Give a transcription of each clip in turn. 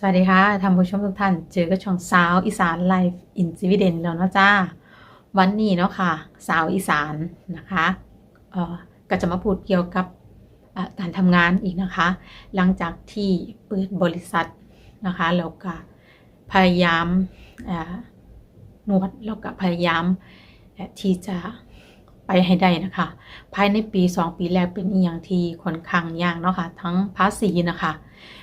สวัสดีค่ะท่านผู้ชมทุกท่าน เจอกับช่องสาวอีสานไลฟ์อินซิวิเดนแล้วเนาะจ้า วันนี้เนาะค่ะ สาวอีสานนะคะเอ่อก็จะมาพูดเกี่ยวกับการทำงานอีกนะคะ หลังจากที่เปิดบริษัทนะคะแล้วก็พยายามนวดแล้วก็พยายามที่จะไปให้ได้นะคะ ภายในปี 2 ปีแรกเป็นอย่างที่ค่อนข้างยากเนาะค่ะทั้งภาษีนะคะ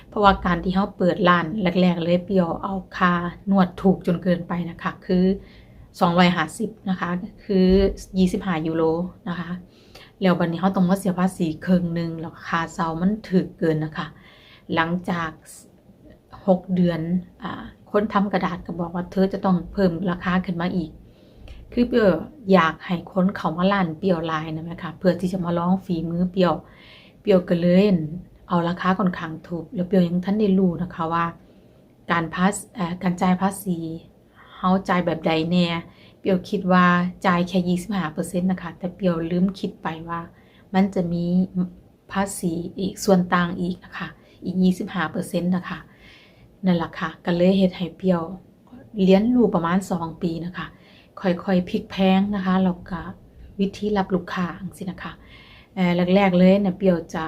เพราะว่าการที่เขาเปิดร้านแรกๆเลยเปียวเอาคานวดถูกจนเกินไปนะคะ คือ 250 นะคะ คือ 25 ยูโรนะคะ แล้วบัดนี้เขาต้องมาเสียภาษีครึ่งหนึ่งแล้วคาเซามันถึกเกินนะคะ หลังจาก 6 เดือนอคนทำกระดาษก็บอกว่าเธอจะต้องเพิ่มราคาขึ้นมาอีกคือเปียวอยากให้คนเขามาร้านเปียวลายนะแม่ค่ะเพื่อที่จะมาลองฝีมือเปียว เปียวก็เลย เอาราคาค่อนข้างถูก แล้วเปียวยังท่านได้รู้นะคะว่า การพาสการจ่ายภาษีเฮาจ่ายแบบใดแน่เปียวคิดว่าจ่ายแค่25%นต์นะคะ แต่เปียวลืมคิดไปว่า มันจะมีภาษีอีกส่วนต่างอีกนะคะ อีก25%นะคะนั่นแหละค่ะก็เลยเฮ็ดให้เปียวเรียนรู้ประมาณ2ปีนะคะ ค่อยๆพลิกแพงนะคะแล้วก็วิธีรับลูกค้าจังซี่นะคะแรกๆเลยเนี่ยเปียวจะ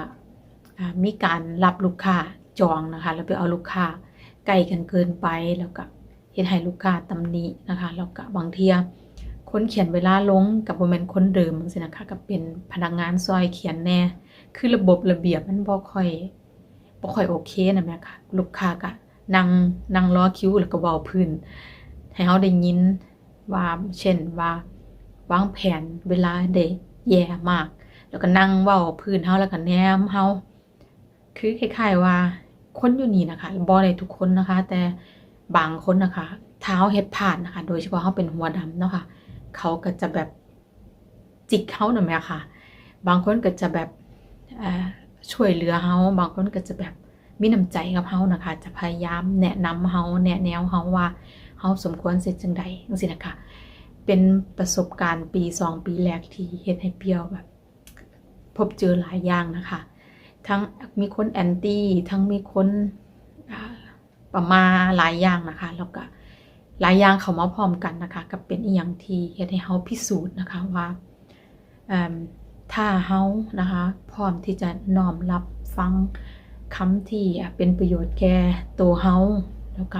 มีการรับลูกค้าจองนะคะแล้วไปเอาลูกค้าใกล้กันเกินไปแล้วก็เฮ็ดให้ลูกค้าตำหนินะคะแล้วก็บางเทียคนเขียนเวลาลงกับบ่แม่นคนเดิมจังซี่นะคะก็เป็นพนักงานซอยเขียนแน่ คือระบบระเบียบมันบ่ค่อยบ่ค่อยโอเคนะแม่ค่ะ ลูกค้าก็นั่งนั่งรอคิวแล้วก็เว้าพื้นให้เฮาได้ยินว่าเช่นว่าวางแผนเวลาได้แย่มาก แล้วก็นั่งเว้าพื้นเฮาแล้วก็แนมเฮา คือคล้ายๆว่า คนอยู่นี่นะคะบ่ได้ทุกคนนะคะ แต่บางคนนะคะ เท้าเฮ็ดผ่านนะคะ โดยเฉพาะเขาเป็นหัวดำเนาะค่ะเขาก็จะแบบจิกเขาหน่อยไหมคะ บางคนก็จะแบบช่วยเหลือเขาบางคนก็จะแบบมีน้ำใจกับเขานะคะ จะพยายามแนะนำเขาแนะแนวเขาว่าเขาสมควรเสร็จจังใดจังซี่นะคะ เป็นประสบการณ์ปีสองปีแรกที่เฮ็ดให้เปรียวแบบ พบเจอหลายอย่างนะคะ ทั้งมีคนแอนตี้ทั้งมีคนอ่าประมาหลายอย่างนะคะ แล้วก็หลายอย่างเขามาพร้อมกันนะคะก็เป็นอีกอย่างที่เฮ็ดให้เฮาพิสูจน์นะคะว่าถ้าเฮานะคะพร้อมที่จะน้อมรับฟังคำที่เป็นประโยชน์แก่ตัวเฮาแล้วก็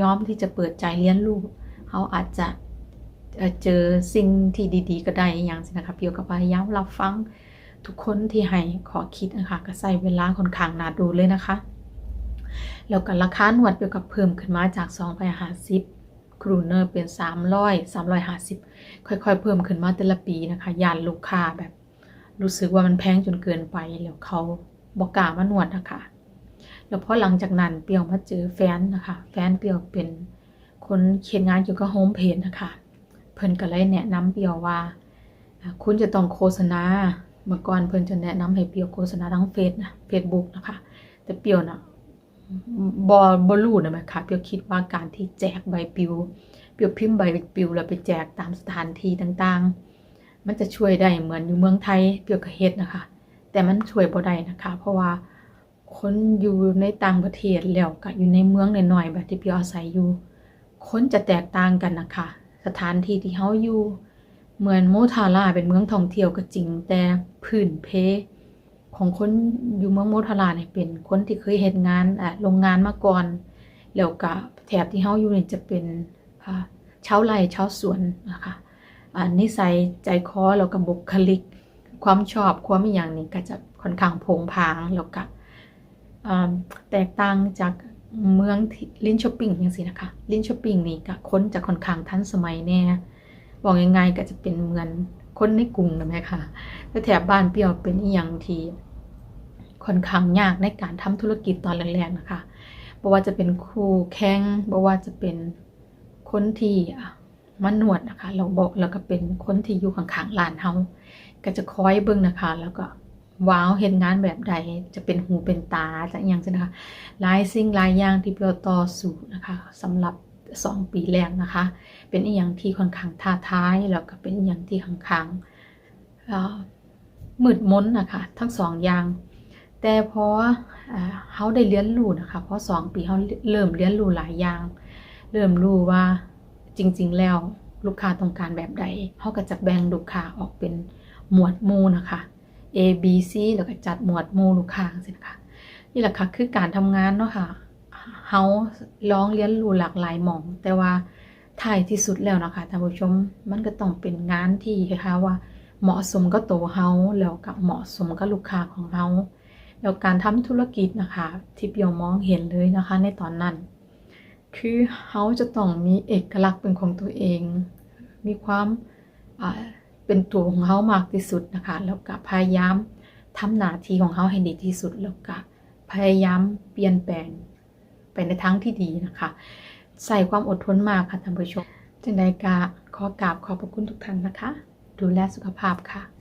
ยอมที่จะเปิดใจเรียนรู้เฮาอาจจะเจอสิ่งที่ดี ๆ ก็ได้อย่างสินะคะเปียวกับพยายามรับฟัง ทุกคนที่ให้ขอคิดนะคะก็ใส่เวลาค่อนข้างนานดูเลยนะคะ แล้วก็ราคาหนวดเกี่ยวกับเพิ่มขึ้นมาจาก250ครูเนอร์เป็น 300 350 ค่อยๆ เพิ่มขึ้นมาแต่ละปีนะคะยานลูกค้าแบบ รู้สึกว่ามันแพงจนเกินไปแล้วเขาบอกกล้ามาหนวดนะคะแล้วพอหลังจากนั้นเปียวมาเจอแฟนนะคะ แฟนเปียวเป็นคนเขียนงานเกี่ยวกับโฮมเพจนะคะ เพิ่นก็เลยแนะนำเปียวว่า คุณจะต้องโฆษณา เมื่อก่อนเพิ่นจะแนะนำให้เปียวโฆษณาทั้งเฟซนะเฟซบุ๊กนะคะ แต่เปียวน่ะบอบรู้นะแม่ค่ะเปียวคิดว่าการที่แจกใบปลิว เปียวพิมพ์ใบปลิวแล้วไปแจกตามสถานที่ต่างๆ มันจะช่วยได้เหมือนอยู่เมืองไทยเปียวก็เฮ็ดนะคะ แต่มันช่วยบ่ได้นะคะ เพราะว่าคนอยู่ในต่างประเทศแล้วก็อยู่ในเมืองน้อยๆแบบที่เปียวอาศัยอยู่คนจะแตกต่างกันนะคะ สถานที่ที่เฮาอยู่ เหมือนโมทาราเป็นเมืองท่องเที่ยวก็จริง แต่พื้นเพของคนอยู่เมืองโมทาราเนี่ยเป็นคนที่เคยเฮ็ดงานอ่าโรงงานมาก่อนแล้วก็แถบที่เฮาอยู่เนี่ยจะเป็นอ่าชาวไร่ชาวสวนนะคะอ่านิสัยใจคอแล้วก็บุคลิก ความชอบความอย่างนี้ก็จะค่อนข้างโผงผางแล้วก็แตกต่างจากเมืองลินช้อปปิ้งจังซี่นะคะลินช้อปปิ้งนี่ก็คนจะค่อนข้างทันสมัยแน่ บอกง่ายๆก็จะเป็นเหมือนคนในกรุงนะแม่ค่ะแต่แถบบ้านเปรี้ยวเป็นอีหยังทีค่อนข้างยากในการทำธุรกิจตอนแรกๆนะคะบ่ว่าจะเป็นคู่แข่งบ่ว่าจะเป็นคนที่มานวดนะคะ เราบอกแล้วก็เป็นคนที่อยู่ข้างๆร้านเฮาก็จะคอยเบิ่งนะคะ แล้วก็ว้าวเห็นงานแบบใดจะเป็นหูเป็นตาจะอย่างจังนะคะหลายสิ่งหลายอย่างที่เปราต่อสู้นะคะสำหรับ สองปีแรกนะคะ เป็นอีหยังที่ค่อนข้างท้าทายแล้วก็เป็นอีหยังที่ค่อนข้างมืดมนนะคะ ทั้งสองอย่าง แต่พอเขาได้เรียนรู้นะคะ เพราะสองปีเขาเริ่มเรียนรู้หลายอย่าง เริ่มรู้ว่าจริง ๆ แล้วลูกค้าต้องการแบบใดเขาก็จะแบ่งลูกค้าออกเป็นหมวดหมู่นะคะ A B C แล้วก็จัดหมวดหมู่ลูกค้าสินะคะนี่แหละค่ะคือการทำงานเนาะค่ะ เฮาลองเรียนรู้หลากหลายหมอง แต่ว่าท้ายที่สุดแล้วนะคะท่านผู้ชมมันก็ต้องเป็นงานที่ค่ะว่า เหมาะสมกับตัวเฮาแล้วกับเหมาะสมกับลูกค้าของเฮาแล้วการทำธุรกิจนะคะที่เปียวมองเห็นเลยนะคะ ในตอนนั้น คือเขาจะต้องมีเอกลักษณ์เป็นของตัวเอง มีความเป็นตัวของเขามากที่สุดนะคะแล้วก็พยายามทำหน้าที่ของเขาให้ดีที่สุดแล้วก็พยายามเปลี่ยนแปลง ไปในทางที่ดีนะคะ ใส่ความอดทนมากค่ะท่านผู้ชม จึงได้กาขอกราบขอบพระคุณทุกท่านนะคะ ดูแลสุขภาพค่ะ